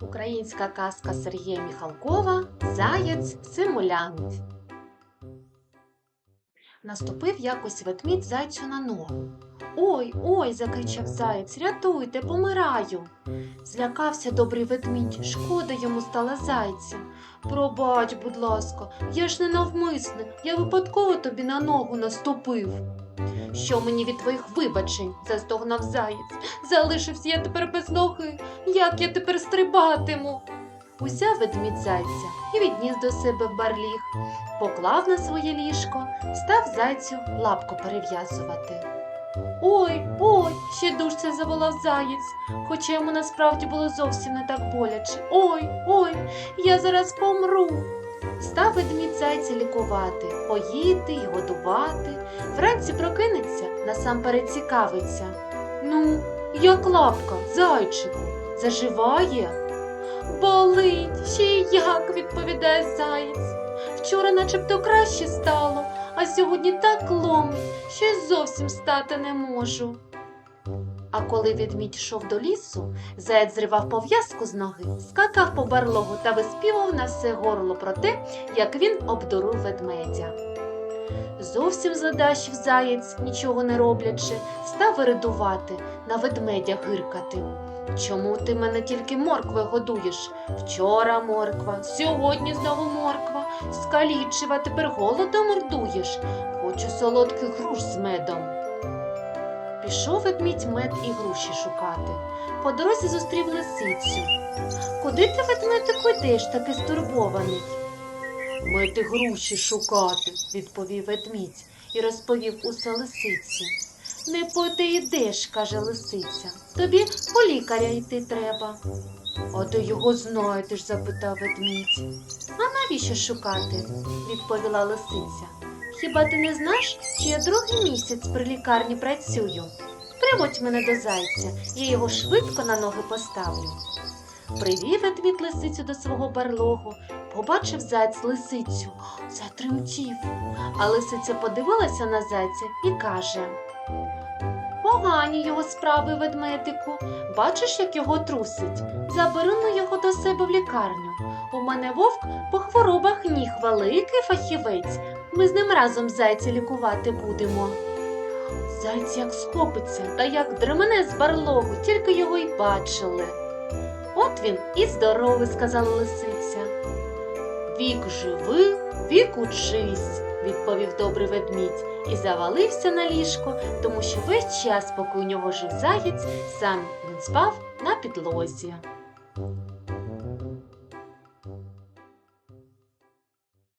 Українська казка Сергія Міхалкова Заєць симулянт. Наступив якось ведмідь зайцю на ногу. Ой, ой, закричав заєць, рятуйте, помираю. Злякався добрий ведмідь, шкода йому стала зайця. Пробач, будь ласка, я ж не навмисне, я випадково тобі на ногу наступив. Що мені від твоїх вибачень? застогнав заєць. Залишився я тепер без ноги. Як я тепер стрибатиму? Узяв ведмідь зайця і відніс до себе барліг, поклав на своє ліжко, став зайцю лапку перев'язувати. Ой, ой, ще дужче заволав заєць, хоча йому насправді було зовсім не так боляче. Ой, ой, я зараз помру. Став ведмідь зайця лікувати, поїти й годувати. Вранці прокинеться, насамперед цікавиться. Ну, як лапка, зайчику, заживає? Болить, ще й як, відповідає заєць. Вчора начебто краще стало, а сьогодні так ломить, що й зовсім стати не можу. А коли ведмідь йшов до лісу, заєць зривав пов'язку з ноги, скакав по барлогу та виспівав на все горло про те, як він обдурив ведмедя. Зовсім задащив заєць, нічого не роблячи, став виридувати, на ведмедя гиркати. Чому ти мене тільки моркви годуєш? Вчора морква, сьогодні знову морква, скалічива, тепер голодом мордуєш. Хочу солодких груш з медом. Пішов ведмідь мед і груші шукати. По дорозі зустрів лисицю. Куди ти, ведмедику, йдеш, такий стурбований? Мити груші шукати, відповів ведмідь і розповів усе лисиці. Не поти йдеш, каже лисиця. Тобі по лікаря йти треба. А де його знаєш? запитав ведмідь. А навіщо шукати? відповіла лисиця. Хіба ти не знаєш, що я другий місяць при лікарні працюю? Приводь мене до зайця, я його швидко на ноги поставлю. Привів ведмідь лисицю до свого барлогу, побачив зайць лисицю, затремтів. А лисиця подивилася на зайця і каже: Погані його справи, ведмедику. Бачиш, як його трусить. Забери ну його до себе в лікарню. У мене вовк по хворобах ніг великий фахівець. Ми з ним разом зайця лікувати будемо. Зайць як схопиться та як дремене з барлогу, тільки його й бачили. От він і здоровий, сказала лисиця. Вік живи, вік учись, відповів добрий ведмідь і завалився на ліжко, тому що весь час, поки у нього жив заєць, сам він спав на підлозі.